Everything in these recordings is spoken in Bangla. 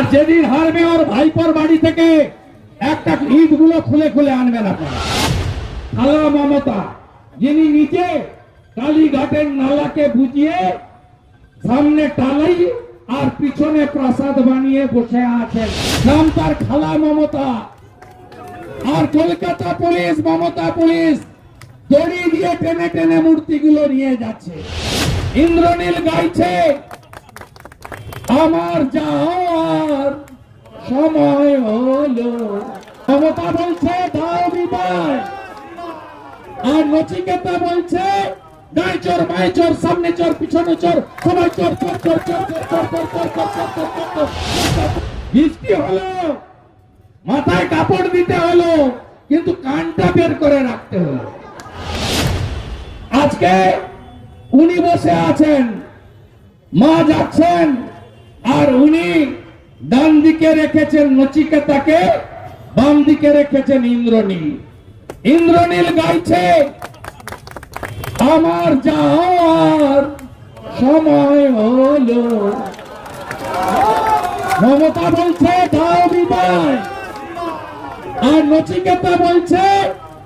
আর যেদিন হারবে ওর ভাইপোর বাড়ি থেকে একটা ইটগুলো খুলে খুলে আনবেন আপনারা। খালা মমতা, যিনি নিচে কালীঘাটের নালাকে বুঝিয়ে সামনে টালাই আর পিছনে প্রাসাদ বানিয়ে বসে আছেন, নাম তার খালা মমতা। আর কলকাতা পুলিশ, মমতা পুলিশ, দড়ি দিয়ে টেনে টেনে মূর্তিগুলো নিয়ে যাচ্ছে। ইন্দ্রনীল গাইছে আমার যাওয়ার সময় হলো মমতা বলছে দাও বিদায় আর নচিকেতা বলছে চোর চোর সামনে চোর পিছনে চোর সবাই চোর চোর চোর চোর হলো মাথায় কাপড় দিতে হলো কিন্তু কানটা বের করে রাখতে হলো আজকে উনি বসে আছেন মা যাচ্ছেন আর উনি ডান দিকে রেখেছেন নচিকেতাকে, বাম দিকে রেখেছেন ইন্দ্রনীল। ইন্দ্রনীল গাইছে, আমার যাওয়ার সময় হলো। মমতা বলছে, দাও বিদায়। আর নচিকেতা বলছে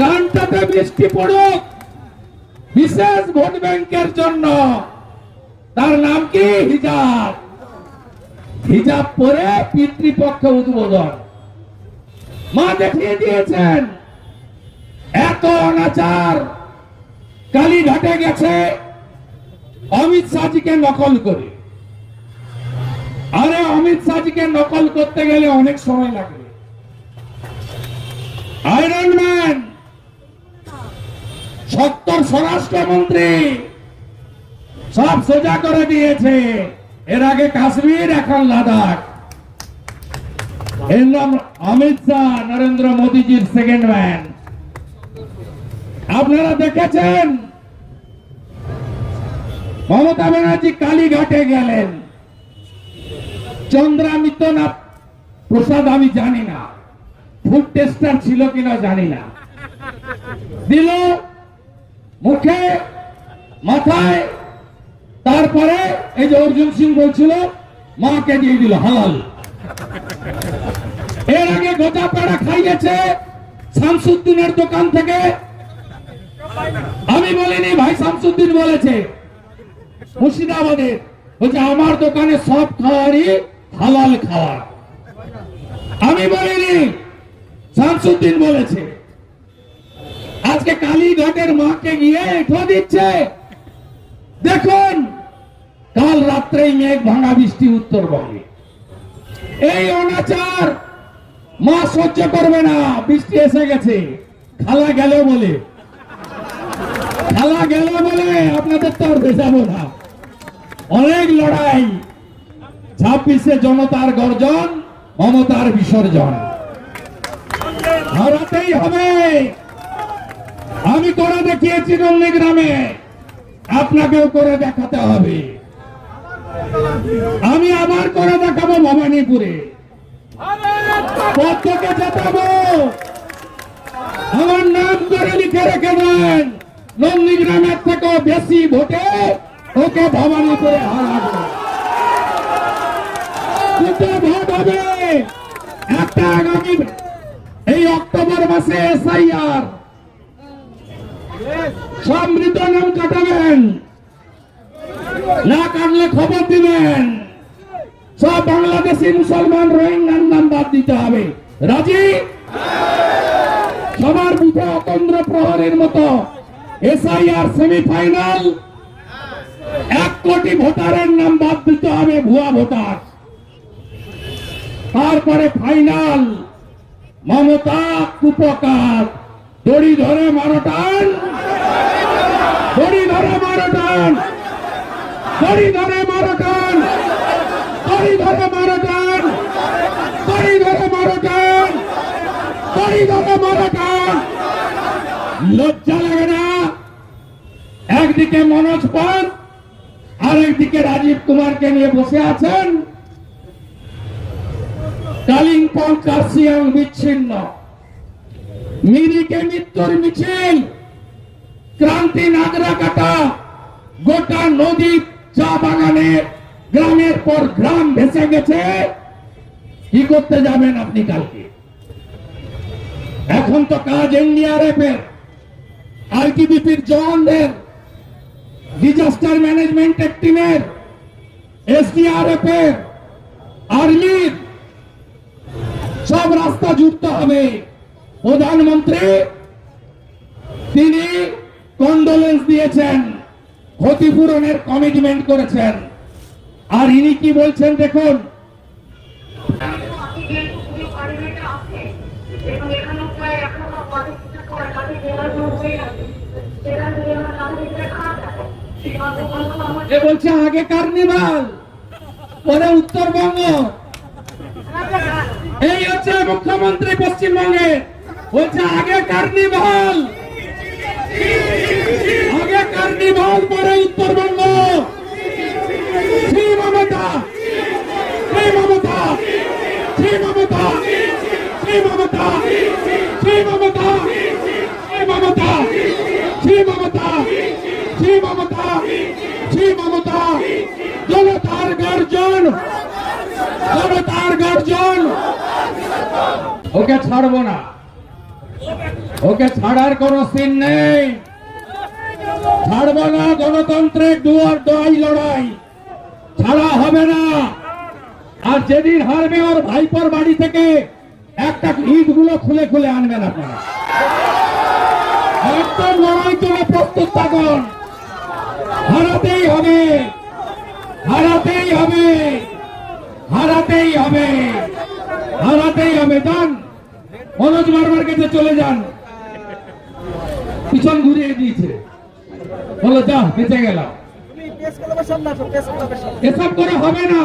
কানটাতে বৃষ্টি পড়ুক। বিশেষ ভোট ব্যাংকের জন্য। তার নাম কি? হিজাব। হিজাব পরে পিতৃপক্ষ উদ্বোধন। মা দেখিয়ে দিয়েছেন, এত অনাচার কালীঘাটে গেছে, অমিত শাহজিকে নকল করে। আরে অমিত শাহজিকে নকল করতে গেলে অনেক সময় লাগবে আয়রন ম্যান সত্তর স্বরাষ্ট্রমন্ত্রী সব সোজা করে দিয়েছে। এর আগে কাশ্মীর, এখন লাদাখ। অমিত শাহ, নরেন্দ্র মোদীজির সেকেন্ড ম্যান আপনারা দেখেছেন? মমতা ব্যানার্জি কালীঘাটে গেলেন। চন্দ্রামিত প্রসাদ আমি জানি না। ফুড টেস্টার ছিল কিনা জানি না। দিল মুখে, মাথায়, তারপরে এই যে অর্জুন সিং বলছিল, মাকে দিয়ে দিল হালাল। এর আগে গোটা পাড়া খাইয়েছে শামসুদ্দিনের দোকান থেকে। আমি বলিনি, ভাই শামসুদ্দিন বলেছে। মুর্শিদাবাদের বলছে, আমার দোকানে সব খাওয়ারই হালাল খাওয়ার। আমি বলিনি, শামসুদ্দিন বলেছে। আজকে কালীঘাটের মাকে গিয়ে এঠো দিচ্ছে। দেখুন, কাল রাত্রেই মেঘ ভাঙা বৃষ্টি উত্তরবঙ্গে। এই অনাচার মা সহ্য করবে না, বৃষ্টি এসে গেছে। খালা গেল বলে। খালা গেল বলে, আপনাদের তো আর ভেজাবো না অনেক লড়াই, ছাব্বিশে জনতার গর্জন, মমতার বিসর্জন। হারাতেই হবে। আমি করে দেখিয়েছি নন্দীগ্রামে আপনাকেও করে দেখাতে হবে। আমি আবার করে দেখাবো ভবানীপুরে। পদ্মকে জেতাবো। আমার নাম করে লিখে রেখে দেন। নন্দীগ্রামের থেকেও বেশি ভোটে ওকে ভবানীপুরে হারাবো। একটা আগামী এই অক্টোবর মাসে এসআইআর। সব মৃত নাম কাটাবেন। না কাটলে খবর দিবেন। সব বাংলাদেশি মুসলমান রোহিঙ্গার নাম বাদ দিতে হবে। রাজি? সবার বুথে অতন্ত্র প্রহরীর মতো এসআইআর সেমিফাইনাল। এক কোটি ভোটারের নাম বাদ দিতে হবে ভুয়া ভোটার। তারপরে ফাইনাল। মমতা কুপকার। দড়ি ধরে মারো দড়ি ধরে মারো টান ধরে মারো টান ধরে মারো টান ধরে মারো টান ধরে মারো টান লজ্জা লাগে না? একদিকে মনোজ পান আরেকদিকে রাজীব কুমারকে নিয়ে বসে আছেন। কালিম্পং কার্সিয়াং বিচ্ছিন্ন। মিরিকে মৃত্যুর মিছিল। ক্রান্তি নাগরা কাটা, গোটা নদী চা বাগানে, গ্রামের পর গ্রাম ভেসে গেছে। কি করতে যাবেন আপনি কালকে? এখন তো কাজ এনডিআরএফ এর আইটিবিপির জওয়ানদের ডিজাস্টার ম্যানেজমেন্ট টিমের এসডিআরএফ এর আর্মির, সব রাস্তা জুড়তে হবে। প্রধানমন্ত্রী, তিনি কন্ডোলেন্স দিয়েছেন, ক্ষতিপূরণের কমিটমেন্ট করেছেন। আর ইনি কি বলছেন দেখুন। এ বলছে, আগে কার্নিভাল, পরে উত্তরবঙ্গ। এই হচ্ছে মুখ্যমন্ত্রী পশ্চিমবঙ্গের বলছে, আগে কার্নিভাল। আগে কার্নিভাল, পরে উত্তরবঙ্গ। শ্রী মমতা। শ্রী মমতা। শ্রী মমতা। শ্রী শ্রী মমতা। শ্রী মমতা। শ্রী মমতা। শ্রী মমতা। শ্রী মমতা। জনতার গর্জন। জনতার গর্জন। ওকে ছাড়বো না। ওকে ছাড়ার কোন সিন নেই। ছাড়বো না, গণতন্ত্রের দুয়ার দোয়াই লড়াই। ছাড়া হবে না। আর যেদিন হারবে ওর ভাইপোর বাড়ি থেকে একটা ইটগুলো খুলে খুলে আনবেন আপনারা। একদম লড়াই চলে প্রস্তুত থাকুন। হারাতেই হবে। হারাতেই হবে। হারাতেই হবে। হারাতেই হবে। যান, মনোজ বারবার কাছে চলে যান। পিছন ঘুরিয়ে দিয়েছে। বলো, যা, বেঁচে গেলাম। এসব করে হবে না।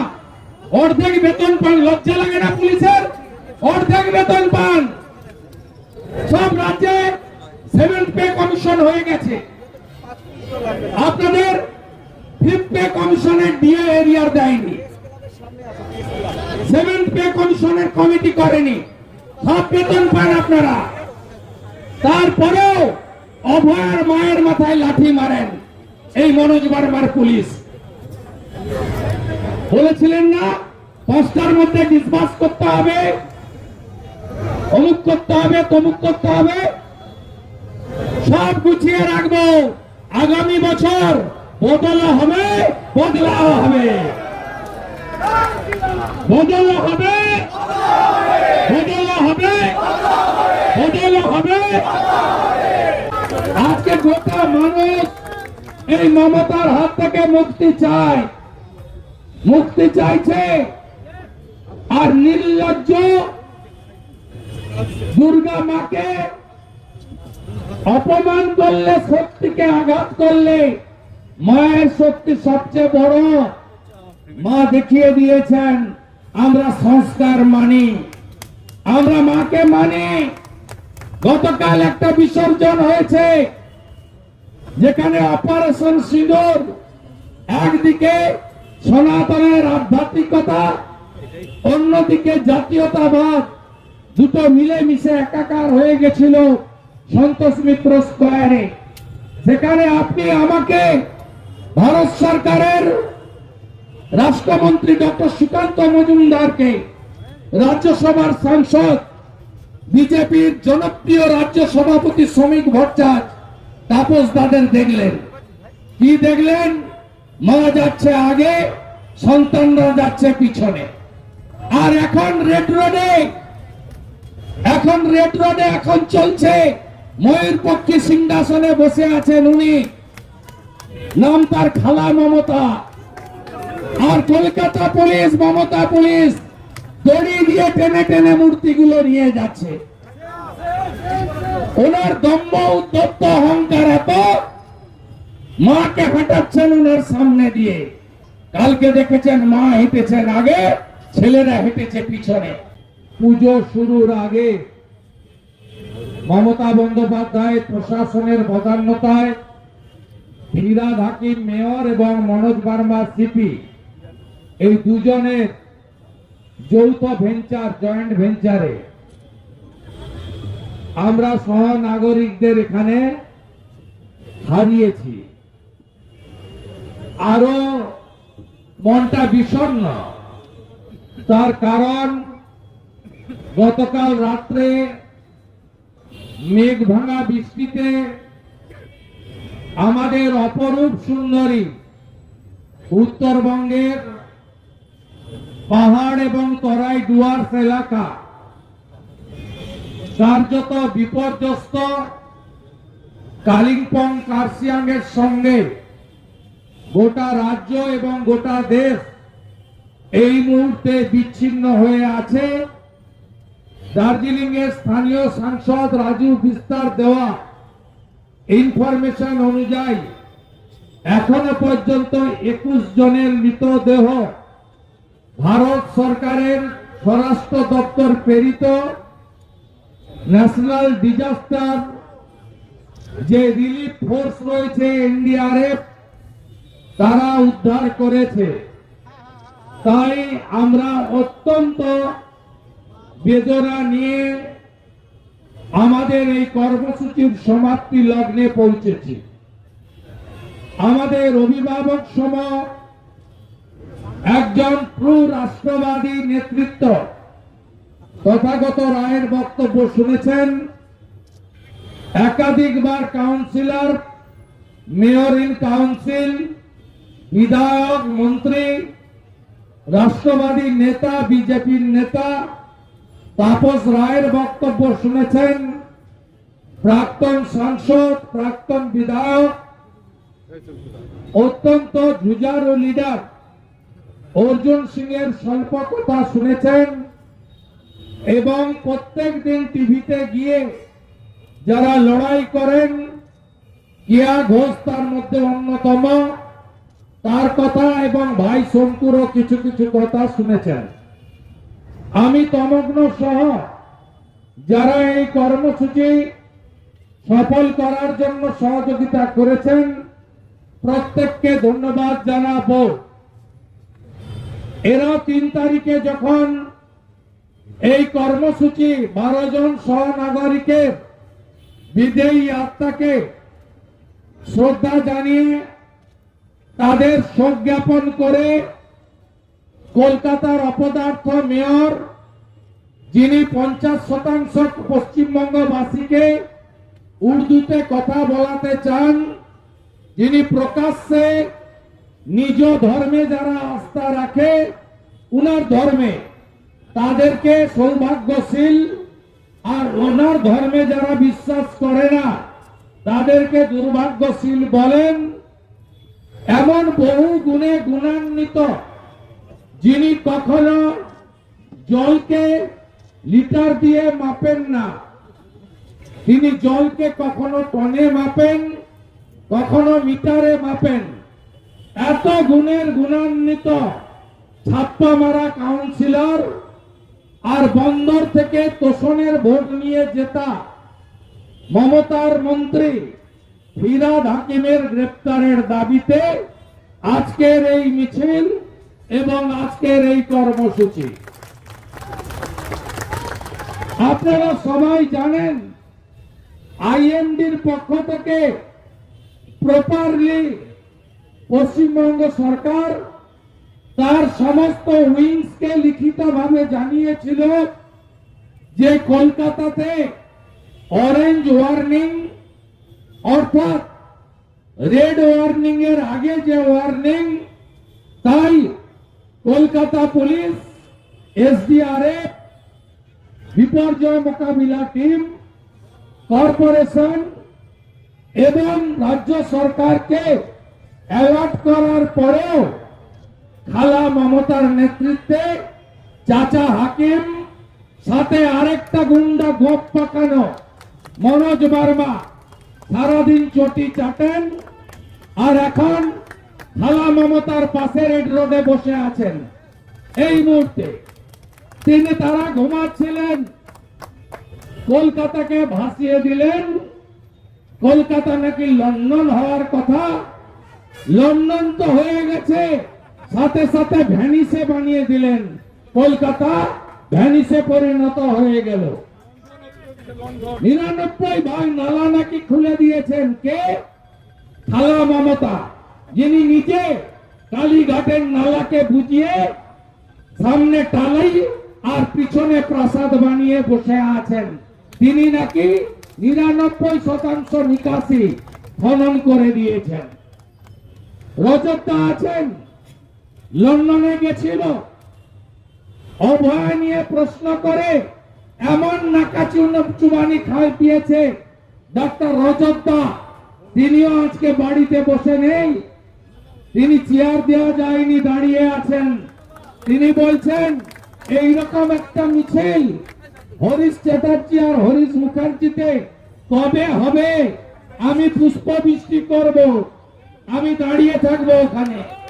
অর্ধেক বেতন পান, লজ্জা লাগে না পুলিশের? অর্ধেক বেতন পান। সব রাজ্যে সেভেন্থ পে কমিশন হয়ে গেছে। আপনাদের ফিফথ পে কমিশনের ডিএ এরিয়ার দেয়নি। সেভেন্থ পে কমিশনের কমিটি করেনি। সব বেতন পান আপনারা। তারপরেও অভয়ের মায়ের মাথায় লাঠি মারেন। এই মনোজ বারবার পুলিশ। বলেছিলেন না, পাঁচটার মধ্যে ডিসবাস করতে হবে। অমুক করতে হবে, তমুক করতে হবে। সব গুছিয়ে রাখব। আগামী বছর বদলা হবে, বদলাও হবে। বদলা হবে বদলা হবে বদলা হবে। আজকে গোটা মানুষ এই মমতার হাত থেকে মুক্তি চায়। মুক্তি চাইছে আর নির্লজ্জ দুর্গা মাকে অপমান করলে শক্তিকে আঘাত করলে মায়ের শক্তি সবচেয়ে বড়। মা দেখিয়ে দিয়েছেন, আমরা সংস্কার মানি, আমরা মাকে মানি। গতকাল একটা বিসর্জন হয়েছে, যেখানে অপারেশন সিঁদুর, একদিকে সনাতনের আধ্যাত্মিকতা, অন্যদিকে জাতীয়তাবাদ, দুটো মিলেমিশে একাকার হয়ে গেছিল সন্তোষ মিত্র স্কোয়ারে। সেখানে আপনি আমাকে ভারত সরকারের রাষ্ট্রমন্ত্রী ডক্টর সুকান্ত মজুমদারকে রাজ্যসভার সাংসদ বিজেপির জনপ্রিয় রাজ্য সভাপতি শ্রমিক ভট্টাচার্য তাপস দাদের দেখলেন। কি দেখলেন? মা যাচ্ছে আগে, সন্তানরা যাচ্ছে পিছনে। আর এখন রেড রোডে, এখন রেড রোডে এখন চলছে ময়ূরপক্ষী সিংহাসনে বসে আছেন উনি। নাম তার খালা মমতা। আর কলকাতা পুলিশ, মমতা পুলিশ দড়ি দিয়ে টেনে টেনে মূর্তিগুলো নিয়ে যাচ্ছে। ওনার দম্ভ উদ্যত্ত অহংকার এত, মাকে হাঁটাচ্ছেন ওনার সামনে দিয়ে। কালকে দেখেছেন মা হেঁটেছেন আগে, ছেলেরা হেঁটেছে পিছনে। পুজো শুরুর আগে মমতা বন্দ্যোপাধ্যায় প্রশাসনের প্রধান্যতায় ফিরাদ হাকিম মেয়র এবং মনোজ বার্মা সিপি, এই দুজনের যৌথ ভেঞ্চার, জয়েন্ট ভেঞ্চারে। আমরা সহ নাগরিকদের এখানে হারিয়েছি। আরও মনটা বিষণ্ণ তার কারণ, গতকাল রাত্রে মেঘ ভাঙা বৃষ্টিতে আমাদের অপরূপ সুন্দরী উত্তরবঙ্গের পাহাড় এবং তরাই ডুয়ার্স এলাকা। কার্যত বিপর্যস্ত কালিম্পং কার্সিয়াং এর সঙ্গে গোটা রাজ্য এবং গোটা দেশ এই মুহূর্তে বিচ্ছিন্ন হয়ে আছে। দার্জিলিং এর স্থানীয় সাংসদ রাজু বিস্তার দেওয়া ইনফরমেশন অনুযায়ী এখনও পর্যন্ত একুশ জনের মৃতদেহ ভারত সরকারের স্বরাষ্ট্র দপ্তর প্রেরিত ন্যাশনাল ডিজাস্টার যে রিলিফ ফোর্স রয়েছে, এনডিআরএফ, তারা উদ্ধার করেছে। তাই আমরা অত্যন্ত বেদনা নিয়ে আমাদের এই কর্মসূচির সমাপ্তি লগ্নে পৌঁছেছি। আমাদের অভিভাবক সম একজন প্রু রাষ্ট্রবাদী নেতৃত্ব। তথাগত রায়ের বক্তব্য শুনেছেন একাধিকবার কাউন্সিলর, মেয়র ইন কাউন্সিল, বিধায়ক, মন্ত্রী, রাষ্ট্রবাদী নেতা, বিজেপির নেতা, তাপস রায়ের বক্তব্য শুনেছেন প্রাক্তন সাংসদ, প্রাক্তন বিধায়ক, অত্যন্ত জুজারু লিডার। অর্জুন সিং এর স্বল্প কথা শুনেছেন এবং প্রত্যেক দিন টিভিতে গিয়ে যারা লড়াই করেন, কিয়া ঘোষ তার মধ্যে অন্যতম। তার কথা এবং ভাই শঙ্কুরও কিছু কিছু কথা শুনেছেন। আমি তমগ্ন সহ যারা এই কর্মসূচি সফল করার জন্য সহযোগিতা করেছেন, প্রত্যেককে ধন্যবাদ জানাব। এরা তিন তারিখে যখন এই কর্মসূচি বারো জন সহনাগরিকের বিদেয়ী আত্মাকে শ্রদ্ধা জানিয়ে তাদের শোক জ্ঞাপন করে কলকাতার অপদার্থ মেয়র, যিনি পঞ্চাশ শতাংশ পশ্চিমবঙ্গবাসীকে উর্দুতে কথা বলাতে চান, যিনি প্রকাশ্যে নিজ ধর্মে যারা আস্থা রাখে, উনার ধর্মে তাদেরকে সৌভাগ্যশীল আর ওনার ধর্মে যারা বিশ্বাস করে না, তাদেরকে দুর্ভাগ্যশীল বলেন। এমন বহু গুণে গুণান্বিত, যিনি কখনো জলকে লিটার দিয়ে মাপেন না। তিনি জলকে কখনো টনে মাপেন, কখনো মিটারে মাপেন। এত গুণের গুণান্বিত ছাপ্পা মারা কাউন্সিলর আর বন্দর থেকে তোষণের ভোট নিয়ে জেতা মমতার মন্ত্রী ফিরাদ হাকিমের গ্রেপ্তারের দাবিতে আজকের এই মিছিল এবং আজকের এই কর্মসূচি। আপনারা সবাই জানেন, আইএমডির পক্ষ থেকে প্রপারলি পশ্চিমবঙ্গ সরকার তার সমস্ত উইংসকে লিখিতভাবে জানিয়েছিল যে কলকাতাতে অরেঞ্জ ওয়ার্নিং অর্থাৎ রেড ওয়ার্নিং এর আগে যে ওয়ার্নিং তাই কলকাতা পুলিশ এসডিআরএফ বিপর্যয় মোকাবিলা টিম, কর্পোরেশন এবং রাজ্য সরকারকে অ্যালার্ট করার পরেও খালা মমতার নেতৃত্বে চাচা হাকিম, সাথে আরেকটা গুন্ডা গোপ পাকানো মনোজ বার্মা সারাদিন চটি চাটেন আর এখন খালা মমতার পাশে রেড রোডে বসে আছেন। এই মুহূর্তে তিনি তারা ঘুমাচ্ছিলেন, কলকাতাকে ভাসিয়ে দিলেন। কলকাতা নাকি লন্ডন হওয়ার কথা লন্ডন তো হয়ে গেছে। সাথে সাথে ভ্যানিসে বানিয়ে দিলেন। কলকাতা ভ্যানিসে পরিণত হয়ে গেল। নিরানব্বই ভাগ নালা নাকি খুলে দিয়েছেন কে? থালা মমতা, যিনি নিজে কালীঘাটের নালাকে বুঝিয়ে সামনে টালাই আর পিছনে প্রাসাদ বানিয়ে বসে আছেন। তিনি নাকি নিরানব্বই শতাংশ নিকাশি খনন করে দিয়েছেন। রজতদা আছেন, লন্ডনে গেছিল। অভয় নিয়ে প্রশ্ন করে, এমন নাকা চুবানি খাই দিয়েছে ডাক্তার রজতদা। তিনিও আজকে বাড়িতে বসে নেই। তিনি চেয়ার দেওয়া যায়নি, দাঁড়িয়ে আছেন। তিনি বলছেন, এইরকম একটা মিছিল হরিশ চ্যাটার্জি আর হরিশ মুখার্জিতে কবে হবে? আমি পুষ্প বৃষ্টি করব। আমি দাঁড়িয়ে থাকব ওখানে।